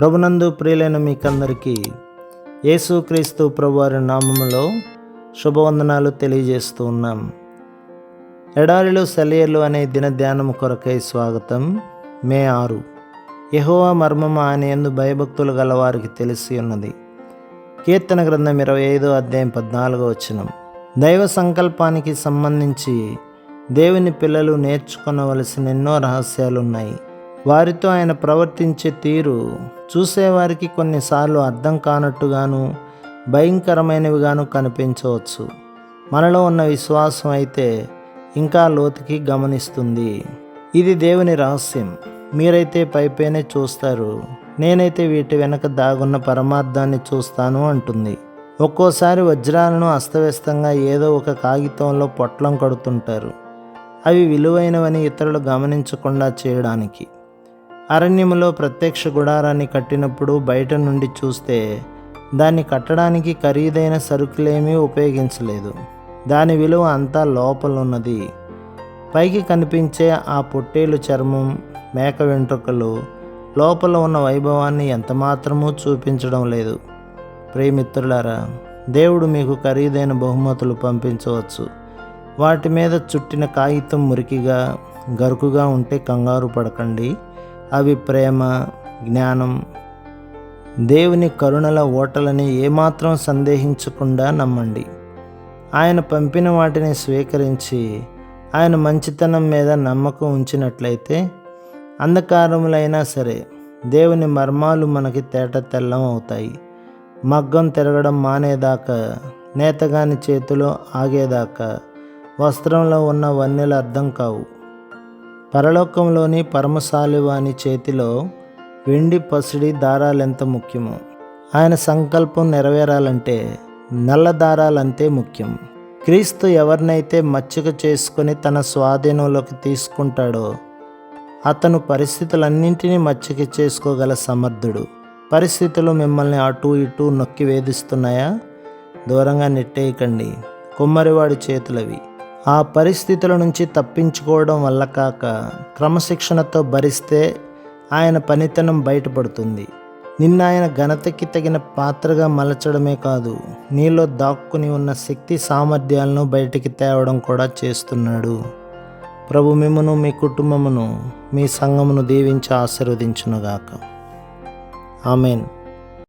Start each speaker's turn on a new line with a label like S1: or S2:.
S1: ప్రభునందు ప్రియులైన మీకందరికీ యేసుక్రీస్తు ప్రభువారి నామములో శుభవందనాలు తెలియజేస్తూ ఉన్నాం. ఎడారిలో సెలయర్లు అనే దిన ధ్యానము కొరకై స్వాగతం మే ఆరు. యహోవా మర్మమా అనే ఎందు భయభక్తులు గలవారికి తెలిసి ఉన్నది. కీర్తన గ్రంథం ఇరవై ఐదో అధ్యాయం పద్నాలుగో వచనం. దైవ సంకల్పానికి సంబంధించి దేవుని పిల్లలు నేర్చుకొనవలసిన ఎన్నో రహస్యాలు ఉన్నాయి వారితో ఆయన ప్రవర్తించే తీరు చూసేవారికి కొన్నిసార్లు అర్థం కానట్టుగాను భయంకరమైనవిగాను కనిపించవచ్చు. మనలో ఉన్న విశ్వాసం అయితే ఇంకా లోతుకి గమనిస్తుంది. ఇది దేవుని రహస్యం. మీరైతే పైపైనే చూస్తారు. నేనైతే వీటి వెనక దాగున్న పరమార్థాన్ని చూస్తాను అంటుంది. ఒక్కోసారి వజ్రాలను అస్తవ్యస్తంగా ఏదో ఒక కాగితంలో పొట్లం కడుతుంటారు. అవి విలువైనవని ఇతరులు గమనించకుండా చేయడానికి. అరణ్యములో ప్రత్యక్ష గుడారాన్ని కట్టినప్పుడు బయట నుండి చూస్తే దాన్ని కట్టడానికి ఖరీదైన సరుకులేమీ ఉపయోగించలేదు. దాని విలువ అంతా లోపలున్నది. పైకి కనిపించే ఆ పొట్టేలు చర్మం మేక వెంట్రుకలు లోపల ఉన్న వైభవాన్ని ఎంతమాత్రమూ చూపించడం లేదు. ప్రేమిత్రులారా దేవుడు మీకు ఖరీదైన బహుమతులు పంపించవచ్చు. వాటి మీద చుట్టిన కాగితం మురికిగా గరుకుగా ఉంటే కంగారు పడకండి. అవి ప్రేమ జ్ఞానం దేవుని కరుణల ఓటలని ఏమాత్రం సందేహించకుండా నమ్మండి. ఆయన పంపిన వాటిని స్వీకరించి ఆయన మంచితనం మీద నమ్మకం ఉంచినట్లయితే అంధకారములైనా సరే దేవుని మర్మాలు మనకి తేట తెల్లం అవుతాయి. మగ్గం తిరగడం మానేదాకా నేతగాని చేతిలో ఆగేదాకా వస్త్రంలో ఉన్న వన్నెలు అర్థం కావు. పరలోకంలోని పరమశాలివాని చేతిలో వెండి పసిడి దారాలెంత ముఖ్యమో? ఆయన సంకల్పం నెరవేరాలంటే నల్ల దారాలంతే ముఖ్యం. క్రీస్తు ఎవరినైతే మచ్చిక చేసుకొని తన స్వాధీనంలోకి తీసుకుంటాడో అతను పరిస్థితులన్నింటినీ మచ్చిక చేసుకోగల సమర్థుడు. పరిస్థితులు మిమ్మల్ని అటు ఇటు నొక్కి వేధిస్తున్నాయా? దూరంగా నెట్టేయకండి. కుమ్మరివాడి చేతులవి. ఆ పరిస్థితుల నుంచి తప్పించుకోవడం వల్ల కాక క్రమశిక్షణతో భరిస్తే ఆయన పనితనం బయటపడుతుంది. నిన్న ఆయన ఘనతకి తగిన పాత్రగా మలచడమే కాదు నీలో దాక్కుని ఉన్న శక్తి సామర్థ్యాలను బయటికి తేవడం కూడా చేస్తున్నాడు. ప్రభు మిమ్మను మీ కుటుంబమును మీ సంఘమును దీవించి ఆశీర్వదించునుగాక. ఆమెన్.